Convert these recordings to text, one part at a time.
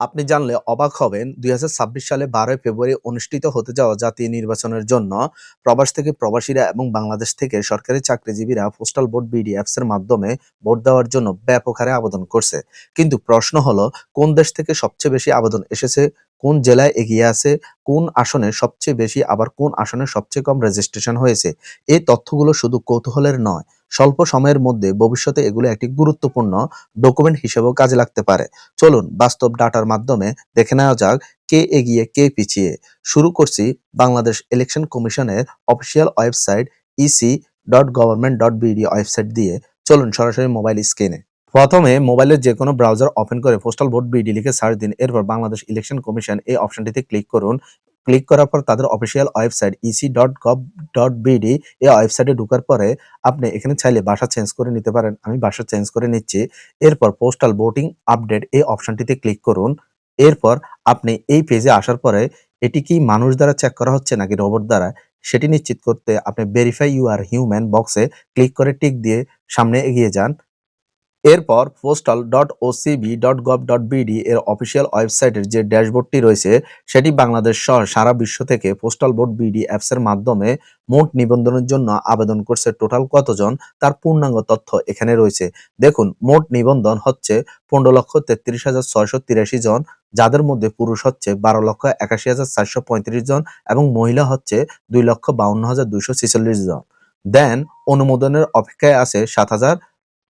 আপনি জানলে অবাক হবেন, দুই হাজার ছাব্বিশ সালে বারোই ফেব্রুয়ারি অনুষ্ঠিত হতে যাওয়া জাতীয় নির্বাচনের জন্য প্রবাস থেকে প্রবাসীরা এবং বাংলাদেশ থেকে সরকারি চাকরিজীবীরা পোস্টাল ভোট বিডি অ্যাপস এর মাধ্যমে ভোট দেওয়ার জন্য ব্যাপক হারে আবেদন করছে। কিন্তু প্রশ্ন হলো, কোন দেশ থেকে সবচেয়ে বেশি আবেদন এসেছে? কোন জেলায় এগিয়ে আছে, কোন আসনে সবচেয়ে বেশি, আবার কোন আসনে সবচেয়ে কম রেজিস্ট্রেশন হয়েছে এই তথ্যগুলো শুধু কৌতূহলের নয়, স্বল্প সময়ের মধ্যে ভবিষ্যতে এগুলো একটি গুরুত্বপূর্ণ ডকুমেন্ট হিসেবেও কাজে লাগতে পারে। চলুন বাস্তব ডাটার মাধ্যমে দেখে নেওয়া যাক কে এগিয়ে, কে পিছিয়ে। শুরু করছি বাংলাদেশ ইলেকশন কমিশনের official website EC dot government dot BD website দিয়ে। চলুন সরাসরি মোবাইল স্ক্রিনে প্রথমে মোবাইলের যে কোনো ব্রাউজার ওপেন করে পোস্টাল ভোট বিডি লিখে সার্চ দিন। এরপর বাংলাদেশ ইলেকশন কমিশন এই অপশনটিতে ক্লিক করুন। ক্লিক করার পর তাদের official website EC dot gov dot BD এই ওয়েবসাইটে ঢোকার পরে আপনি এখানে চাইলে বাসা চেঞ্জ করে নিতে পারেন। আমি বাসা চেঞ্জ করে নিচ্ছি। এরপর পোস্টাল ভোটিং আপডেট এই অপশনটিতে ক্লিক করুন। এরপর আপনি এই পেজে আসার পরে এটি কি মানুষ দ্বারা চেক করা হচ্ছে নাকি রোবট দ্বারা? সেটি নিশ্চিত করতে আপনি ভেরিফাই ইউ আর হিউম্যান বক্সে ক্লিক করে টিক দিয়ে সামনে এগিয়ে যান। এরপর postal dot OCB dot gov dot BD এর অফিসিয়াল ওয়েবসাইটের যে ড্যাশবোর্ডটি রয়েছে, সেটি বাংলাদেশ সহ সারা বিশ্ব থেকে পোস্টাল বোর্ড বিডি অ্যাপসের মাধ্যমে মোট নিবন্ধনের জন্য আবেদন করছে টোটাল কতজন, তার পূর্ণাঙ্গ তথ্য এখানে রয়েছে। দেখুন, মোট নিবন্ধন হচ্ছে পনেরো লক্ষ তেত্রিশ হাজার ছয়শো তিরাশি জন, যাদের মধ্যে পুরুষ হচ্ছে বারো লক্ষ একাশি হাজার চারশো পঁয়ত্রিশ জন এবং মহিলা হচ্ছে দুই লক্ষ বাউন্ন হাজার দুইশো ছেচল্লিশ জন। দেন, অনুমোদনের অপেক্ষায় আছে সাত হাজার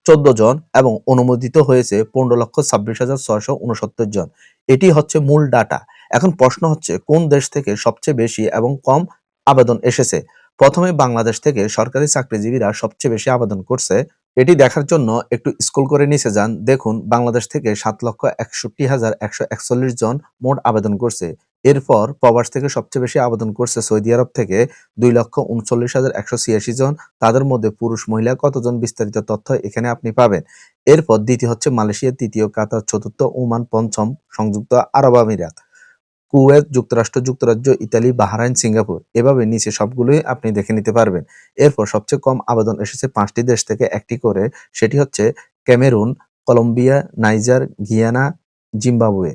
চোদ্দ জন এবং অনুমোদিত হয়েছে পনেরো লক্ষ ছাব্বিশ হাজার ছয়শো উনসত্তর জন। এটি হচ্ছে মূল ডাটা এখন প্রশ্ন হচ্ছে, কোন দেশ থেকে সবচেয়ে বেশি এবং কম আবেদন এসেছে? প্রথমে বাংলাদেশ থেকে সরকারি চাকরিজীবীরা সবচেয়ে বেশি আবেদন করছে। এটি দেখার জন্য একটু স্কুল করে নিচে যান। দেখুন, বাংলাদেশ থেকে সাত লক্ষ একষট্টি হাজার একশো একচল্লিশ জন মোট আবেদন করছে। এরপর প্রবাস থেকে সবচেয়ে বেশি আবেদন করছে সৌদি আরব থেকে দুই লক্ষ উনচল্লিশ হাজার একশো ছিয়াশি জন। তাদের মধ্যে পুরুষ, মহিলা কতজন বিস্তারিত তথ্য এখানে আপনি পাবেন। এরপর দ্বিতীয় হচ্ছে মালয়েশিয়া তৃতীয়, কাতার চতুর্থ, ওমান পঞ্চম, সংযুক্ত আরব আমিরাত, কুয়েত, যুক্তরাষ্ট্র, যুক্তরাজ্য, ইতালি, বাহরাইন, সিঙ্গাপুর। এভাবে নিচে সবগুলোই আপনি দেখে নিতে পারবেন। এরপর সবচেয়ে কম আবেদন এসেছে পাঁচটি দেশ থেকে। একটি করে সেটি হচ্ছে Cameroon, Colombia, Niger, Guyana, Zimbabwe.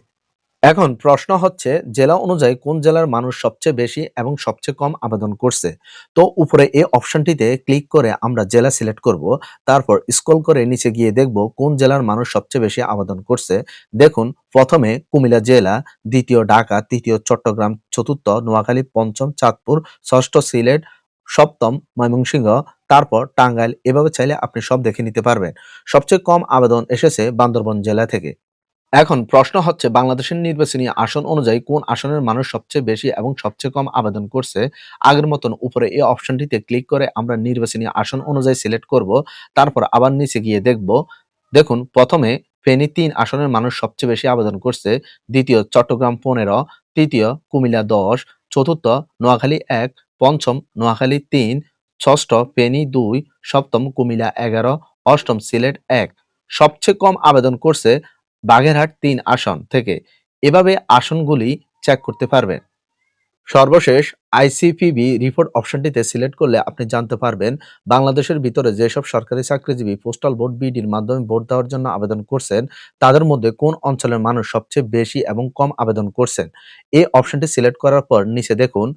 এখন প্রশ্ন হচ্ছে, জেলা অনুযায়ী কোন জেলার মানুষ সবচেয়ে বেশি এবং সবচেয়ে কম আবেদন করছে? তো উপরে এই অপশনটিতে ক্লিক করে আমরা জেলা সিলেক্ট করব, তারপর স্ক্রল করে নিচে গিয়ে দেখব কোন জেলার মানুষ সবচেয়ে বেশি আবেদন করছে। দেখুন, প্রথমে কুমিল্লা জেলা, দ্বিতীয় ঢাকা, তৃতীয় চট্টগ্রাম, চতুর্থ নোয়াখালী, পঞ্চম চাঁদপুর, ষষ্ঠ সিলেট, সপ্তম ময়মনসিংহ, তারপর টাঙ্গাইল। এভাবে চাইলে আপনি সব দেখে নিতে পারবেন। সবচেয়ে কম আবেদন এসেছে বান্দরবন জেলা থেকে। এখন প্রশ্ন হচ্ছে, বাংলাদেশের নির্বাচনী আসন অনুযায়ী কোন আসনের মানুষ সবচেয়ে বেশি এবং সবচেয়ে কম আবেদন করছে? আগের মতন উপরে এই অপশনটিতে ক্লিক করে আমরা নির্বাচনী আসন অনুযায়ী সিলেক্ট করব, তারপর আবার নিচে গিয়ে দেখব। দেখুন, প্রথমে ফেনী তিন আসনের মানুষ সবচেয়ে বেশি আবেদন করছে, দ্বিতীয় চট্টগ্রাম পনেরো, তৃতীয় কুমিল্লা দশ, চতুর্থ নোয়াখালী এক, পঞ্চম নোয়াখালী তিন, ষষ্ঠ ফেনী দুই, সপ্তম কুমিল্লা এগারো, অষ্টম সিলেট এক। সবচেয়ে কম আবেদন করছে বাগেরহাট তিন আসন থেকে এভাবে আসনগুলি চেক করতে পারবেন। সর্বশেষ আইসিপিবি রিপোর্ট অপশনটিতে সিলেক্ট করলে আপনি জানতে পারবেন, বাংলাদেশের ভিতরে যেসব সরকারি চাকরিজীবী পোস্টাল ভোট বিডির মাধ্যমে ভোট দেওয়ার জন্য আবেদন করছেন, তাদের মধ্যে কোন অঞ্চলের মানুষ সবচেয়ে বেশি এবং কম আবেদন করছেন? এই অপশনটি সিলেক্ট করার পর নিচে দেখুন,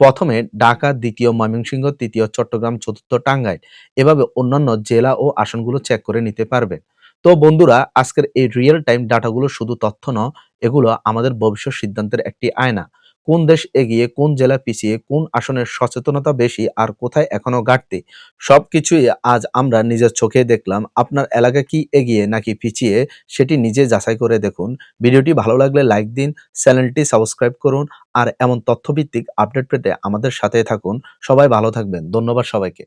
প্রথমে ঢাকা, দ্বিতীয় ময়মনসিংহ, তৃতীয় চট্টগ্রাম, চতুর্থ টাঙ্গাইল। এভাবে অন্যান্য জেলা ও আসনগুলো চেক করে নিতে পারবেন। তো বন্ধুরা, আজকের এই রিয়েল টাইম ডাটাগুলো শুধু তথ্য নয়, এগুলো আমাদের ভবিষ্যৎ সিদ্ধান্তের একটি আয়না। কোন দেশ এগিয়ে, কোন জেলা পিছিয়ে, কোন আসনের সচেতনতা বেশি আর কোথায় এখনও ঘাটতি, সবকিছুই আজ আমরা নিজের চোখে দেখলাম। আপনার এলাকা কি এগিয়ে নাকি পিছিয়ে, সেটি নিজে যাচাই করে দেখুন। ভিডিওটি ভালো লাগলে লাইক দিন, চ্যানেলটি সাবস্ক্রাইব করুন আর এমন তথ্যভিত্তিক আপডেট পেতে আমাদের সাথে থাকুন। সবাই ভালো থাকবেন। ধন্যবাদ সবাইকে।